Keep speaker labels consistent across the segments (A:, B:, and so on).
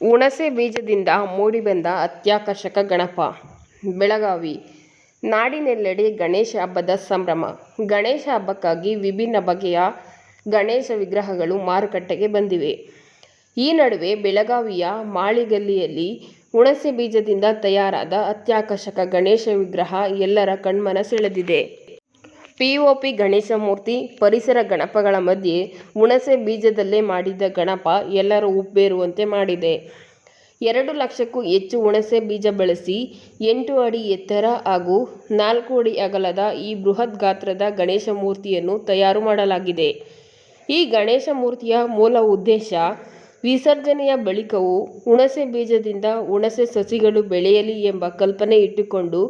A: ಹುಣಸೆ ಬೀಜದಿಂದ ಮೂಡಿಬಂದ ಅತ್ಯಾಕರ್ಷಕ ಗಣಪ. ಬೆಳಗಾವಿ ನಾಡಿನೆಲ್ಲೆಡೆ ಗಣೇಶ ಹಬ್ಬದ ಸಂಭ್ರಮ. ಗಣೇಶ ಹಬ್ಬಕ್ಕಾಗಿ ವಿಭಿನ್ನ ಬಗೆಯ ಗಣೇಶ ವಿಗ್ರಹಗಳು ಮಾರುಕಟ್ಟೆಗೆ ಬಂದಿವೆ. ಈ ನಡುವೆ ಬೆಳಗಾವಿಯ ಮಾಳಿಗಲ್ಲಿಯಲ್ಲಿ ಹುಣಸೆ ಬೀಜದಿಂದ ತಯಾರಾದ ಅತ್ಯಾಕರ್ಷಕ ಗಣೇಶ ವಿಗ್ರಹ ಎಲ್ಲರ ಕಣ್ಮನ ಸೆಳೆದಿದೆ ಪಿಒಪಿ ಗಣೇಶ ಮೂರ್ತಿ ಪರಿಸರ ಗಣಪಗಳ ಮಧ್ಯೆ ಹುಣಸೆ ಬೀಜದಲ್ಲೇ ಮಾಡಿದ್ದ ಗಣಪ ಎಲ್ಲರೂ ಉಬ್ಬೇರುವಂತೆ ಮಾಡಿದೆ. ಎರಡು ಲಕ್ಷಕ್ಕೂ ಹೆಚ್ಚು ಹುಣಸೆ ಬೀಜ ಬಳಸಿ ಎಂಟು ಅಡಿ ಎತ್ತರ ಹಾಗೂ ನಾಲ್ಕು ಅಡಿ ಅಗಲದ ಈ ಬೃಹತ್ ಗಾತ್ರದ ಗಣೇಶ ಮೂರ್ತಿಯನ್ನು ತಯಾರು ಮಾಡಲಾಗಿದೆ. ಈ ಗಣೇಶ ಮೂರ್ತಿಯ ಮೂಲ ಉದ್ದೇಶ ವಿಸರ್ಜನೆಯ ಬಳಿಕವೂ ಹುಣಸೆ ಬೀಜದಿಂದ ಹುಣಸೆ ಸಸಿಗಳು ಬೆಳೆಯಲಿ ಎಂಬ ಕಲ್ಪನೆ ಇಟ್ಟುಕೊಂಡು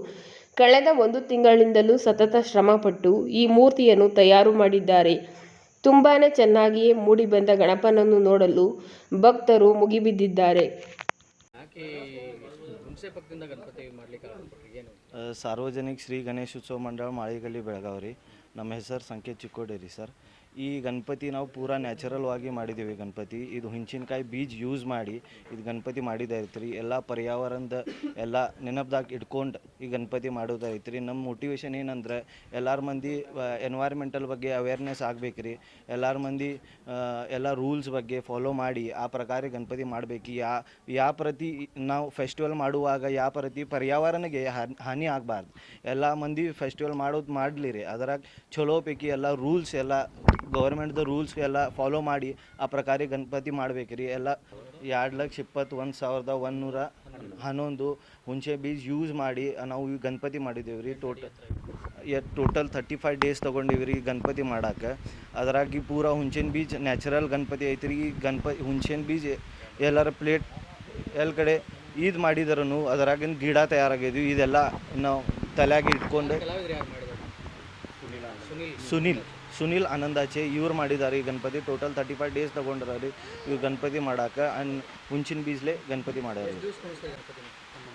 A: ಕಳೆದ ಒಂದು ತಿಂಗಳಿಂದಲೂ ಸತತ ಶ್ರಮಪಟ್ಟು ಈ ಮೂರ್ತಿಯನ್ನು ತಯಾರು ಮಾಡಿದ್ದಾರೆ. ತುಂಬಾನೇ ಚೆನ್ನಾಗಿಯೇ ಮೂಡಿಬಂದ ಗಣಪನನ್ನು ನೋಡಲು ಭಕ್ತರು ಮುಗಿಬಿದ್ದಿದ್ದಾರೆ.
B: ಯಾಕೆ ಹುಣಸೆ ಪಕ್ಕದಿಂದ ಗಣಪತಿ ಮಾಡ್ಲಿಕ್ಕೆ ಆಗ್ಬಿಟ್ರಿ ಏನು?
C: ಸಾರ್ವಜನಿಕ ಶ್ರೀ ಗಣೇಶ ಉತ್ಸವ ಮಂಡಳ ಮಾಳಿಗಲ್ಲಿ ಬೆಳಗಾವಿ ರೀ. ನಮ್ಮ ಹೆಸರು ಸಂಕೇತ್ ಚಿಕ್ಕೋಡಿ ರೀ ಸರ್. ಈ ಗಣಪತಿ ನಾವು ಪೂರಾ ನ್ಯಾಚುರಲ್ವಾಗಿ ಮಾಡಿದ್ದೀವಿ ಗಣಪತಿ. ಇದು ಹುಂಚಿನಕಾಯಿ ಬೀಜ ಯೂಸ್ ಮಾಡಿ ಇದು ಗಣಪತಿ ಮಾಡಿದೈತ್ರಿ ಎಲ್ಲ ಪರ್ಯಾವರಣದ ಎಲ್ಲ ನೆನಪದಾಗ ಇಟ್ಕೊಂಡು ಈ ಗಣಪತಿ ಮಾಡೋದೈತ್ರಿ ನಮ್ಮ ಮೋಟಿವೇಶನ್ ಏನಂದ್ರೆ ಎಲ್ಲರ ಮಂದಿ ಎನ್ವೈರ್ಮೆಂಟಲ್ ಬಗ್ಗೆ ಅವೇರ್ನೆಸ್ ಆಗಬೇಕ್ರಿ. ಎಲ್ಲರ ಮಂದಿ ಎಲ್ಲ ರೂಲ್ಸ್ ಬಗ್ಗೆ ಫಾಲೋ ಮಾಡಿ ಆ ಪ್ರಕಾರ ಗಣಪತಿ ಮಾಡಬೇಕು. ಯಾ ಯಾವ ಪ್ರತಿ ನಾವು ಫೆಸ್ಟಿವಲ್ ಮಾಡುವಾಗ ಯಾವ ಪ್ರತಿ ಪರ್ಯಾವರಣಗೆ ಹಾನಿ ಆಗಬಾರ್ದು. ಎಲ್ಲ ಮಂದಿ ಫೆಸ್ಟಿವಲ್ ಮಾಡೋದು ಮಾಡಲಿ ರೀ. ಅದರಾಗ ಚಲೋ ಪೈಕಿ ಎಲ್ಲ ರೂಲ್ಸ್ ಎಲ್ಲ ಗೌರ್ಮೆಂಟ್ದ ರೂಲ್ಸ್ ಎಲ್ಲ ಫಾಲೋ ಮಾಡಿ ಆ ಪ್ರಕಾರ ಗಣಪತಿ ಮಾಡ್ಬೇಕು ರೀ. ಎಲ್ಲ ಎರಡು ಲಕ್ಷ ಇಪ್ಪತ್ತು ಒಂದು ಸಾವಿರದ ಒಂದುನೂರ ಹನ್ನೊಂದು ಹುಣಸೆ ಬೀಜ ಯೂಸ್ ಮಾಡಿ ನಾವು ಈ ಗಣಪತಿ ಮಾಡಿದ್ದೇವೆ ರೀ total total thirty five days ತೊಗೊಂಡಿವಿ ರೀ ಗಣಪತಿ ಮಾಡಕ್ಕೆ ಅದ್ರಾಗಿ ಪೂರ ಹುಂಚಿನ ಬೀಜ ನ್ಯಾಚುರಲ್ ಗಣಪತಿ ಐತಿ ರೀ ಗಣಪತಿ ಹುಂಚಿನ ಬೀಜ ಎಲ್ಲರ ಪ್ಲೇಟ್ ಎಲ್ಲ ಕಡೆ ಈದ್ ಮಾಡಿದ್ರು ಅದರಾಗಿನ ಗಿಡ ತಯಾರಾಗಿದ್ವಿ ಇದೆಲ್ಲ ನಾವು ತಲೆಯಾಗಿ ಇಟ್ಕೊಂಡು
B: ಕಲಾವಿದ್ರು ಯಾರು ಮಾಡಿದ್ರು ಸುನಿಲ್
C: ಸುನಿಲ್ ಸುನಿಲ್ ಆನಂದಾಚೆ ಇವ್ರು ಮಾಡಿದ್ದಾರೆ ಈ Ganapati total thirty five days ತೊಗೊಂಡ್ರ ರೀ ಇವ್ರು ಗಣಪತಿ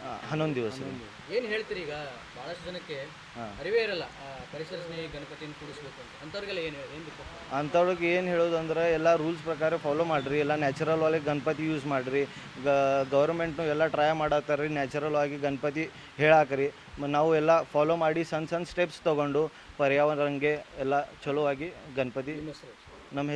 C: ಹನ್ನೊಂದು ದಿವಸ. ರೀ
B: ಏನು ಹೇಳ್ತೀರಿ ಈಗ? ಭಾಳಷ್ಟು ಜನಕ್ಕೆ ಅರಿವೇ ಇರಲ್ಲ. ಆ, ಪರಿಸರ ಸ್ನೇಹಿ ಗಣಪತಿನ ಕೂಡಿಸ್ಬೇಕು ಅಂತ. ಅಂಥವ್ರಿಗೆಲ್ಲ ಏನು ಏನು
C: ಅಂಥವ್ರಿಗೆ ಏನು ಹೇಳೋದಂದ್ರೆ ಎಲ್ಲ ರೂಲ್ಸ್ ಪ್ರಕಾರ ಫಾಲೋ ಮಾಡಿರಿ. ಎಲ್ಲ ನ್ಯಾಚುರಲ್ ಆಗಿ ಗಣಪತಿ ಯೂಸ್ ಮಾಡಿರಿ. ಗೌರ್ಮೆಂಟ್ನು ಎಲ್ಲ ಟ್ರೈ ಮಾಡತ್ತಾರ ರೀ ನ್ಯಾಚುರಲ್ ಆಗಿ ಗಣಪತಿ ಹೇಳಾಕ್ರಿ. ಮ- ನಾವು ಎಲ್ಲ ಫಾಲೋ ಮಾಡಿ ಸಣ್ಣ ಸಣ್ಣ ಸ್ಟೆಪ್ಸ್ ತೊಗೊಂಡು ಪರ್ಯಾವರಣಕ್ಕೆ ಎಲ್ಲ ಚಲೋ ಆಗಿ ಗಣಪತಿ ನಮ್ಮ